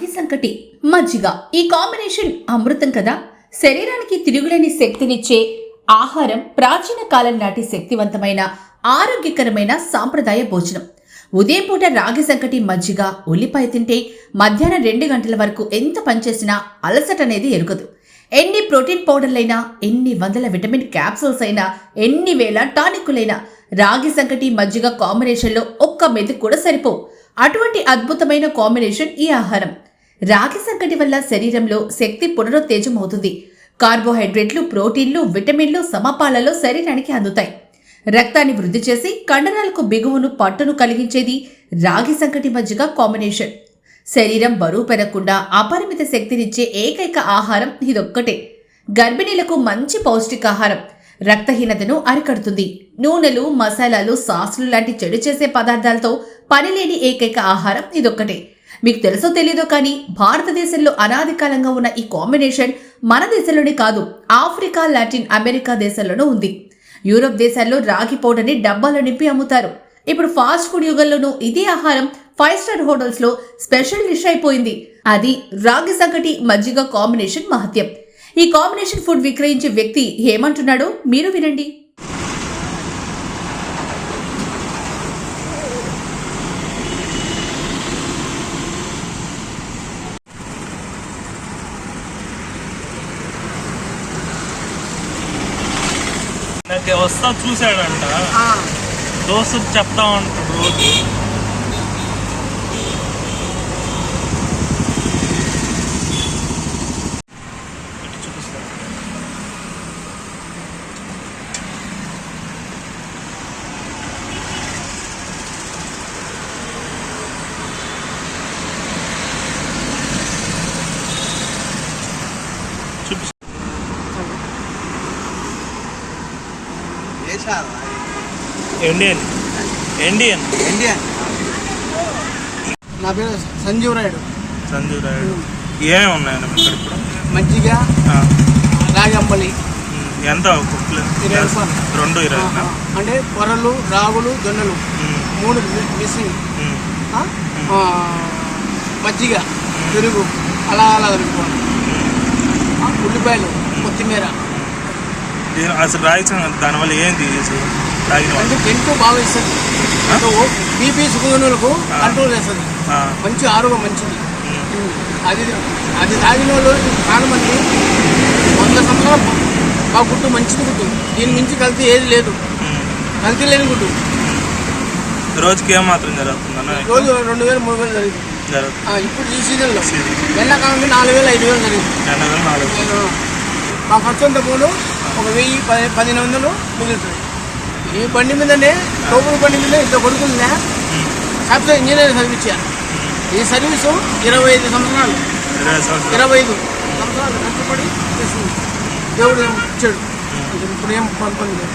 రాగి సంకటి మజ్జిగ. ఈ కాంబినేషన్ అమృతం కదా? శరీరానికి తిరుగులేని శక్తినిచ్చే ఆహారం ప్రాచీన కాలం నాటి శక్తివంతమైన ఆరోగ్యకరమైన సాంప్రదాయ భోజనం. ఉదయం పూట రాగి సంకటి మజ్జిగ ఉల్లిపాయ తింటే మధ్యాహ్నం రెండు గంటల వరకు ఎంత పనిచేసినా అలసట అనేది ఎరుగదు. ఎన్ని ప్రోటీన్ పౌడర్లైనా ఎన్ని వందల విటమిన్ క్యాప్సూల్స్ అయినా ఎన్ని వేల టానిక్కులైనా రాగి సంకటి మజ్జిగ కాంబినేషన్లో ఒక్క మెతుకు కూడా సరిపోవు. అటువంటి అద్భుతమైన కాంబినేషన్ ఈ ఆహారం. రాగి సంకటి వల్ల శరీరంలో శక్తి పునరుత్తేజమవుతుంది. కార్బోహైడ్రేట్లు ప్రోటీన్లు విటమిన్లు సమపాలలో శరీరానికి అందుతాయి. రక్తాన్ని వృద్ధి చేసి కండరాలకు బిగువును పట్టును కలిగించేది రాగి సంకటి మజ్జిగ కాంబినేషన్. శరీరం బరువు పెరగకుండా అపరిమిత శక్తినిచ్చే ఏకైక ఆహారం ఇదొక్కటే. గర్భిణీలకు మంచి పౌష్టికాహారం. రక్తహీనతను అరికడుతుంది. నూనెలు మసాలాలు సాసులు లాంటి చెడు చేసే పదార్థాలతో పనిలేని ఏకైక ఆహారం ఇదొక్కటే. మీకు తెలుసో తెలీదో కానీ భారతదేశంలో అనాది కాలంగా ఉన్న ఈ కాంబినేషన్ మన దేశంలోనే కాదు ఆఫ్రికా లాటిన్ అమెరికా దేశాల్లోనూ ఉంది. యూరోప్ దేశాల్లో రాగి పౌడర్ని డబ్బాలో నింపి అమ్ముతారు. ఇప్పుడు ఫాస్ట్ ఫుడ్ యుగంలోనూ ఇదే ఆహారం ఫైవ్ స్టార్ హోటల్స్లో స్పెషల్ డిష్ అయిపోయింది. అది రాగి సంకటి మజ్జిగ కాంబినేషన్ మహత్యం. ఈ కాంబినేషన్ ఫుడ్ విక్రయించే వ్యక్తి ఏమంటున్నాడో మీరు వినండి. వస్తా చూశాడంట దోస్తుకు చెప్తా ఉంటాడు రోజు ఇండియన్ ఇండియన్ ఇండియన్ నా పేరు సంజీవ్ రాయుడు. సంజీవ్ రాయుడు. ఏమేమి ఉన్నాయండి ఇక్కడ ఇప్పుడు? మజ్జిగ ఆ, రాగి అంబలి ఉమ్, ఎంత. రెండు ఇరవై అంటే కొర్రలు రాగులు జొన్నలు. మూడు మిస్సింగ్. మజ్జిగ పెరుగు అలా అలా ఆ, ఉల్లిపాయలు కొత్తిమీర. అసలు సంగతి దానివల్ల ఏంది తాగిన అంటే టెంట్ బాగా ఇస్తుంది బీపీ సుగనులకు ఆ. కంట్రోల్ చేస్తుంది మంచి ఆరోగ్యం మంచిది. అది అది తాగిన వాళ్ళు చాలా మంది వంద సంవత్సరాలు మా గుడ్డు మంచిది గుడ్డు. దీని మించి కల్తీ ఏది లేదు. కల్తీ లేని గుడ్డు. రోజుకి ఏం మాత్రం జరుగుతుందన్న రోజు రెండు వేలు మూడు వేలు జరుగుతుంది. ఇప్పుడు ఈ సీజన్లో. సీజన్. ఎండాకాలంలో నాలుగు వేలు ఐదు వేలు జరిగింది మా ఖర్చు అంత ఒక వెయ్యి పది పదిహేను వందలు మిగులుతుంది. ఈ బండి మీదనే టోపుల బండి మీద ఇంత కొడుకుందా ఉమ్, సాఫ్ట్వేర్ ఇంజనీర్ సర్వీస్ చేయాలి ఈ సర్వీసు ఇరవై ఐదు సంవత్సరాలు. ఇరవై ఐదు సంవత్సరాలు. కష్టపడి చేసింది దేవుడు ఇచ్చాడు. ఇప్పుడు ఏం పని పని లేదు